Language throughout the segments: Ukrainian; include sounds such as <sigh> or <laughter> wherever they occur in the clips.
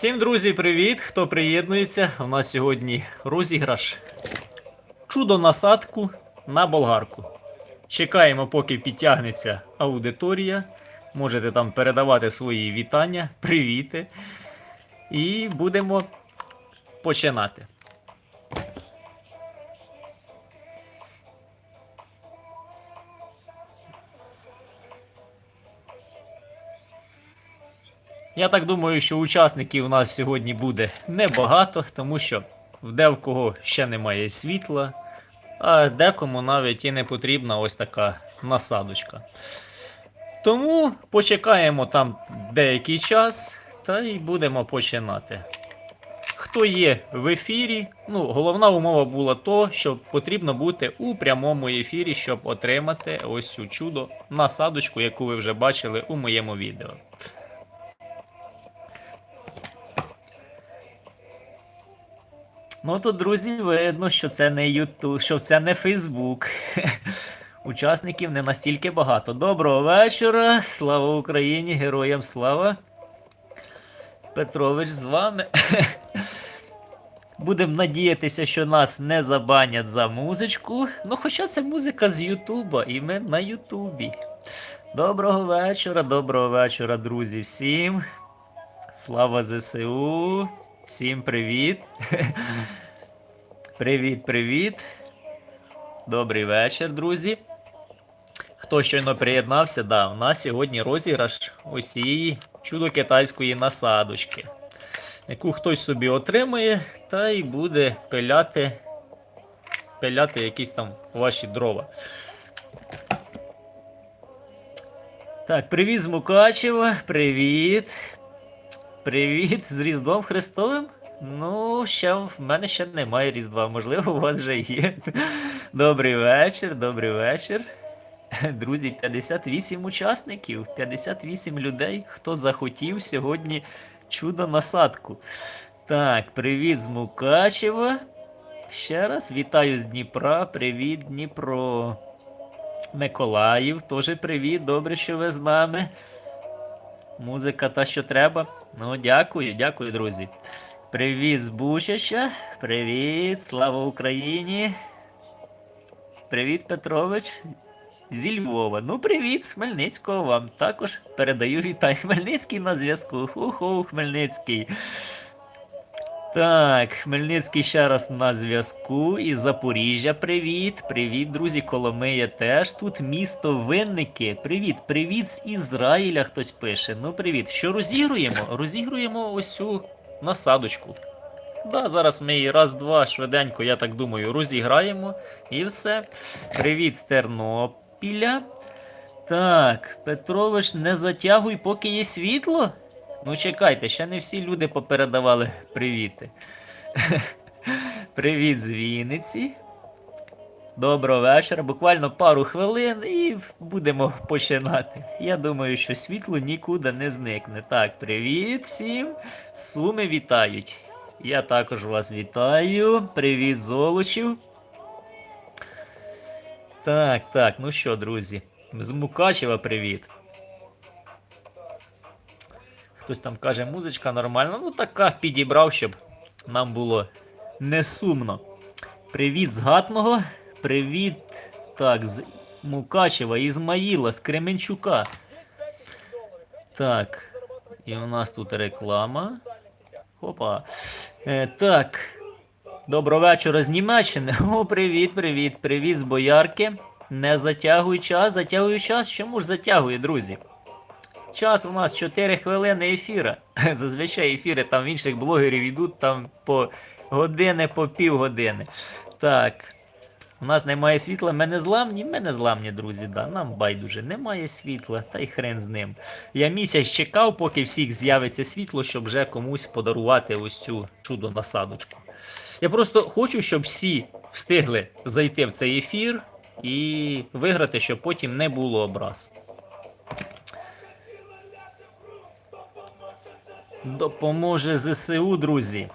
Всім друзі, привіт! Хто приєднується? У нас сьогодні розіграш чудо насадку на болгарку. Чекаємо, поки підтягнеться аудиторія. Можете там передавати свої вітання, привіти. І будемо починати. Я так думаю, що учасників у нас сьогодні буде небагато, тому що в девкого ще немає світла, а декому навіть і не потрібна ось така насадочка. Тому почекаємо там деякий час та й будемо починати. Хто є в ефірі, ну, головна умова була то, що потрібно бути у прямому ефірі, щоб отримати ось цю чудо насадочку, яку ви вже бачили у моєму відео. Ну тут, друзі, видно, що це не YouTube, що це не Facebook. <laughs> Учасників не настільки багато. Доброго вечора. Слава Україні, героям слава. Петрович з вами. <laughs> Будемо надіятися, що нас не забанять за музичку. Ну, хоча це музика з Ютуба, і ми на Ютубі. Доброго вечора, доброго вечора, друзі, всім. Слава ЗСУ. Всім привіт. Привіт, привіт. Добрий вечір, друзі. Хто щойно приєднався, да, у нас сьогодні розіграш ось цієї чудо китайської насадочки, яку хтось собі отримує та й буде пиляти, пиляти якісь там ваші дрова. Так, привіт з Мукачева, привіт. Привіт з Різдвом Христовим. Ну, ще в мене ще немає Різдва, можливо, у вас вже є. Добрий вечір, добрий вечір. Друзі, 58 учасників, 58 людей, хто захотів сьогодні чудо насадку. Так, привіт з Мукачева. Ще раз вітаю з Дніпра. Привіт, Дніпро. Миколаїв, теж привіт, добре, що ви з нами. Музика та, що треба. Ну, дякую, дякую, друзі. Привіт з Бучача. Привіт, слава Україні. Привіт, Петрович. Зі Львова. Ну, привіт, з Хмельницького вам. Також передаю вітаю. Хмельницький на зв'язку. Ху-ху, Хмельницький. Так, Хмельницький ще раз на зв'язку. Із Запоріжжя привіт. Привіт, друзі, Коломия теж тут. Місто Винники. Привіт, привіт з Ізраїля хтось пише. Ну, привіт. Що розігруємо? Розігруємо ось цю насадочку. Да, зараз ми її раз-два швиденько, я так думаю, розіграємо. І все. Привіт з Тернопіля. Так, Петрович, не затягуй, поки є світло. Ну, чекайте, ще не всі люди попередавали привіти. <laughs> Привіт з Вінниці. Доброго вечора. Буквально пару хвилин і будемо починати. Я думаю, що світло нікуди не зникне. Так, привіт всім. Суми вітають. Я також вас вітаю. Привіт, Золочів. Так, так, ну що, друзі. З Мукачева привіт. Хтось там каже, музичка нормальна. Ну така підібрав, щоб нам було не сумно. Привіт з Гатного. Привіт. Так, з Мукачева, Ізмаїла, з Кременчука. Так. І у нас тут реклама. Опа. Е, так. Доброго вечора з Німеччини. О, привіт, привіт, привіт з боярки. Не затягуй час, затягуй час. Чому ж затягує, друзі? Час у нас 4 хвилини ефіра. <laughs> Зазвичай ефіри там в інших блогерів йдуть там по години, по півгодини. Так. У нас немає світла, ми не зламні, ми не зламні, друзі. Да. Нам байдуже немає світла, та й хрен з ним. Я місяць чекав, поки всіх з'явиться світло, щоб вже комусь подарувати ось цю чудо насадочку. Я просто хочу, щоб всі встигли зайти в цей ефір і виграти, щоб потім не було образ. Допоможе ЗСУ, друзі.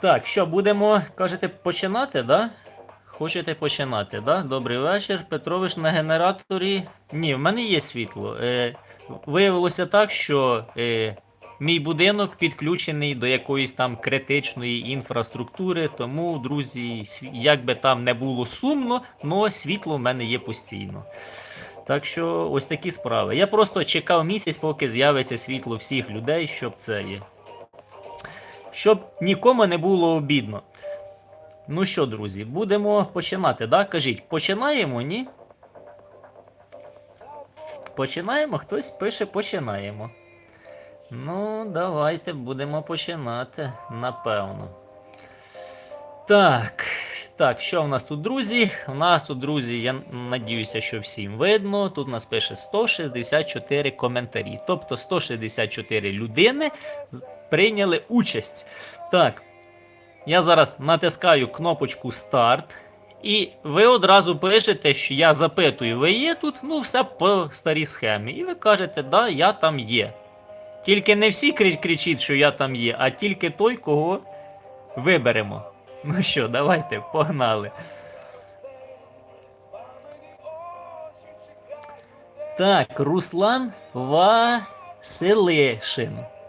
Так, що будемо, кажете, починати, да? Хочете починати, да? Добрий вечір. Петрович на генераторі. Ні, в мене є світло. Е, виявилося так, що е, Мій будинок підключений до якоїсь там критичної інфраструктури, тому, друзі, як би там не було сумно, але світло в мене є постійно. Так що ось такі справи. Я просто чекав місяць, поки з'явиться світло всіх людей, щоб це є. Щоб нікому не було обідно. Ну що, друзі, будемо починати, да? Кажіть, починаємо, ні? Починаємо? Хтось пише починаємо. Ну, давайте будемо починати, напевно. Так. Так, що в нас тут, друзі? У нас тут, друзі, я надіюся, що всім видно. Тут у нас пише 164 коментарі. Тобто 164 людини прийняли участь. Так. Я зараз натискаю кнопочку старт. І ви одразу пишете, що я запитую, ви є тут? Ну, все по старій схемі. І ви кажете, да, я там є. Тільки не всі кричіть, що я там є, а тільки той, кого виберемо. Ну що, давайте, погнали. Так, Руслан Василишин.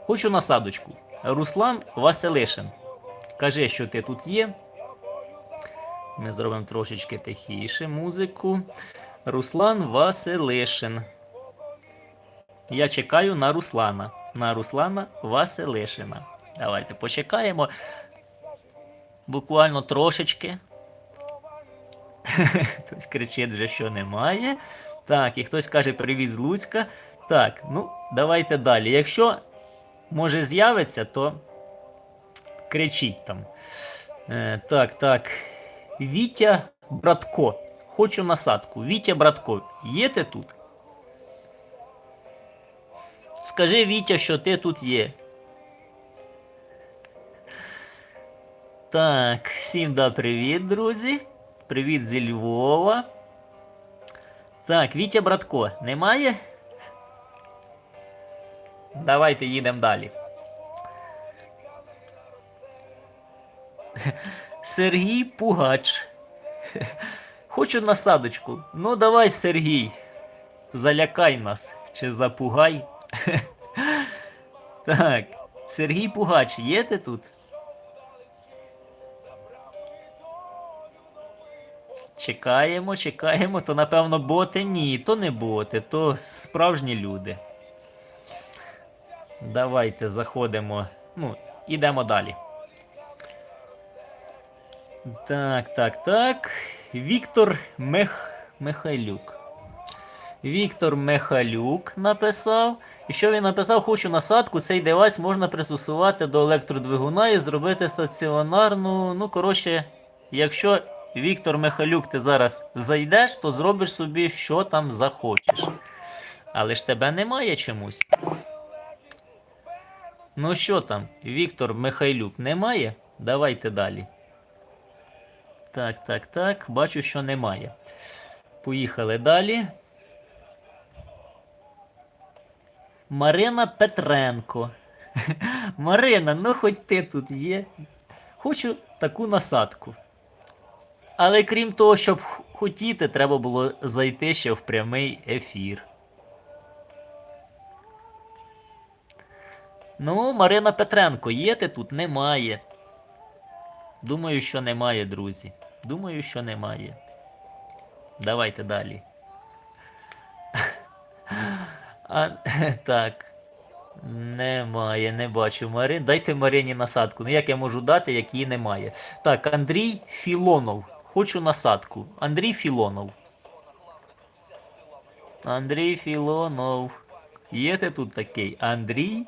Хочу насадочку. Руслан Василишин. Кажи, що ти тут є. Ми зробимо трошечки тихіше музику. Руслан Василишин. Я чекаю на Руслана. На Руслана Василишина. Давайте почекаємо. Буквально трошечки. <laughs> Хтось кричить вже, що немає. Так, і хтось каже привіт з Луцька. Так, ну, давайте далі. Якщо може з'явиться, то кричіть там. Е, так, так. Вітя Братко. Хочу насадку. Вітя Братко, є ти тут? Скажи, Вітя, що ти тут є. Так, всім да привіт, друзі. Привіт зі Львова. Так, Вітя Братко, немає? Давайте їдемо далі. Сергій Пугач. Хочу насадочку. Ну давай, Сергій. Залякай нас. Чи запугай. Так. Сергій Пугач, є ти тут? Чекаємо, чекаємо, то напевно боти. Ні, то не боти, то справжні люди. Давайте заходимо. Ну, ідемо далі. Так, так, так. Віктор Мех... Михайлюк. Віктор Михайлюк написав. І що він написав? Хочу насадку. Цей девайс можна пристосувати до електродвигуна і зробити стаціонарну. Ну, коротше, якщо Віктор Михайлюк, ти зараз зайдеш, то зробиш собі, що там захочеш. Але ж тебе немає чомусь. Ну що там, Віктор Михайлюк немає? Давайте далі. Так, так, так. Бачу, що немає. Поїхали далі. Марина Петренко. <laughs> Марина, ну хоч ти тут є. Хочу таку насадку. Але крім того, щоб хотіти, треба було зайти ще в прямий ефір. Ну, Марина Петренко, є ти тут? Немає. Думаю, що немає, друзі. Думаю, що немає. Давайте далі. <laughs> А, <laughs> так. Немає, не бачу Марин. Дайте Марині насадку. Ну як я можу дати, як її немає. Так, Андрій Філонов. Хочу насадку. Андрій Філонов. Андрій Філонов. Є ти тут такий? Андрій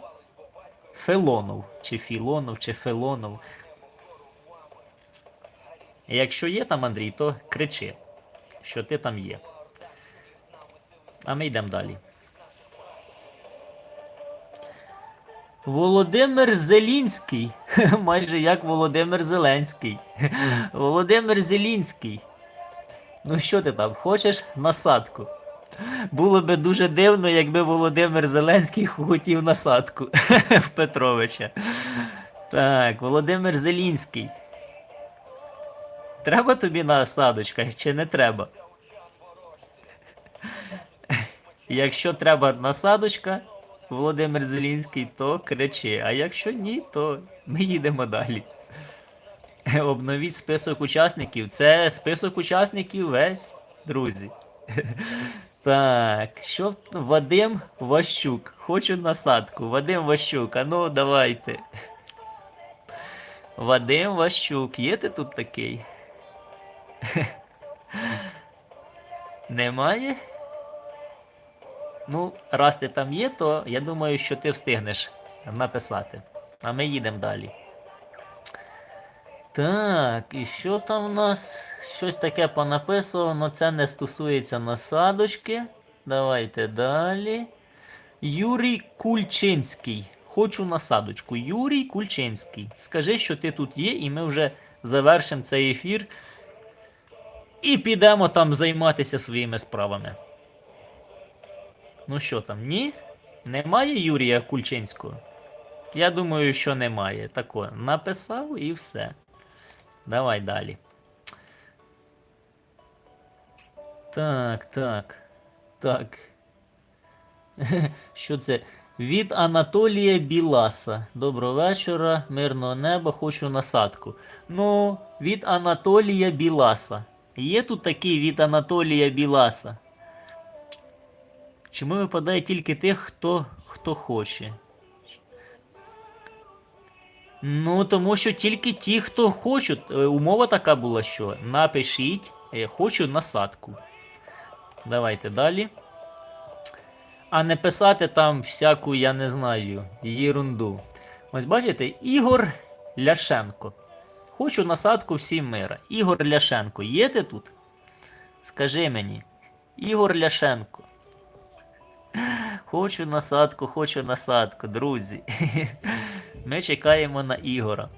Фелонов. Чи Філонов, чи Фелонов. Якщо є там Андрій, то кричи, що ти там є. А ми йдемо далі. Володимир Зелінський. <laughs> Майже як Володимир Зеленський. <laughs> Володимир Зелінський. Ну що ти там, хочеш насадку? Було би дуже дивно, якби Володимир Зеленський <laughs> хотів насадку в Петровича. Так, Володимир Зелінський. Треба тобі насадочка чи не треба? Якщо треба насадочка, Володимир Зелінський, то кричи. А якщо ні, то ми їдемо далі. Обновіть список учасників. Це список учасників весь, друзі. Так, що Вадим Ващук. Хочу насадку. Вадим Ващук, а ну давайте. Вадим Ващук, є ти тут такий? Немає? Ну, раз ти там є, то я думаю, що ти встигнеш написати. А ми їдемо далі. Так, і що там в нас? Щось таке понаписано, це не стосується насадочки. Давайте далі. Юрій Кульчинський. Хочу насадочку. Юрій Кульчинський. Скажи, що ти тут є, і ми вже завершимо цей ефір. І підемо там займатися своїми справами. Ну що там, ні? Немає Юрія Кульчинського? Я думаю, що немає. Тако, написав і все. Давай далі. Так, так. Так. <laughs> Що це? Від Анатолія Біласа. Доброго вечора, мирного неба, хочу насадку. Ну, від Анатолія Біласа. Є тут такий від Анатолія Біласа? Чому випадає тільки тих, хто, хто хоче? Ну, тому що тільки ті, хто хочуть. Е, Умова така була, що напишіть, е, хочу насадку. Давайте далі. А не писати там всяку, я не знаю, єрунду. Ось бачите, Ігор Ляшенко. Хочу насадку всім мира. Ігор Ляшенко, є ти тут? Скажи мені. Ігор Ляшенко. Хочу насадку, хочу насадку, друзі. <laughs> Ми чекаємо на Ігора.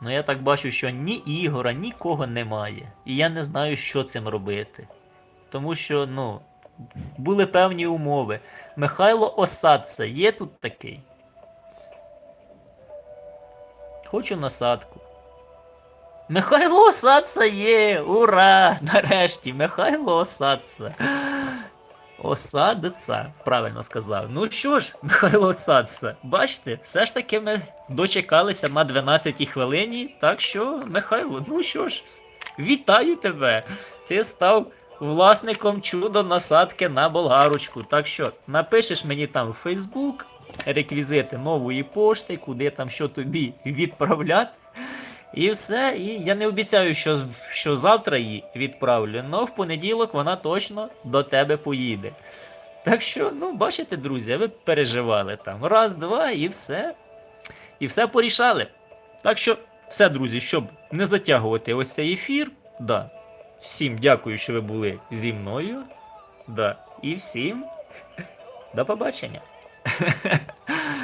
Ну я так бачу, що ні Ігора, нікого немає. І я не знаю, що цим робити. Тому що, ну, були певні умови. Михайло Осадце, є тут такий. Хочу насадку. Михайло Осадце є! Ура! <laughs> Нарешті! Михайло Осадце. Осадиця, правильно сказав. Ну що ж, Михайло Осадце, бачите, все ж таки ми дочекалися на 12 хвилині. Так що, Михайло, ну що ж, вітаю тебе! Ти став власником чудо насадки на болгарочку. Так що напишеш мені там в Фейсбук реквізити нової пошти, куди там що тобі відправляти. І все. І я не обіцяю, що, що завтра її відправлю, але в понеділок вона точно до тебе поїде. Так що, ну, бачите, друзі, ви переживали там. Раз, два, і все. І все порішали. Так що, все, друзі, щоб не затягувати ось цей ефір, да. Всім дякую, що ви були зі мною. Да. І всім до побачення. <laughs>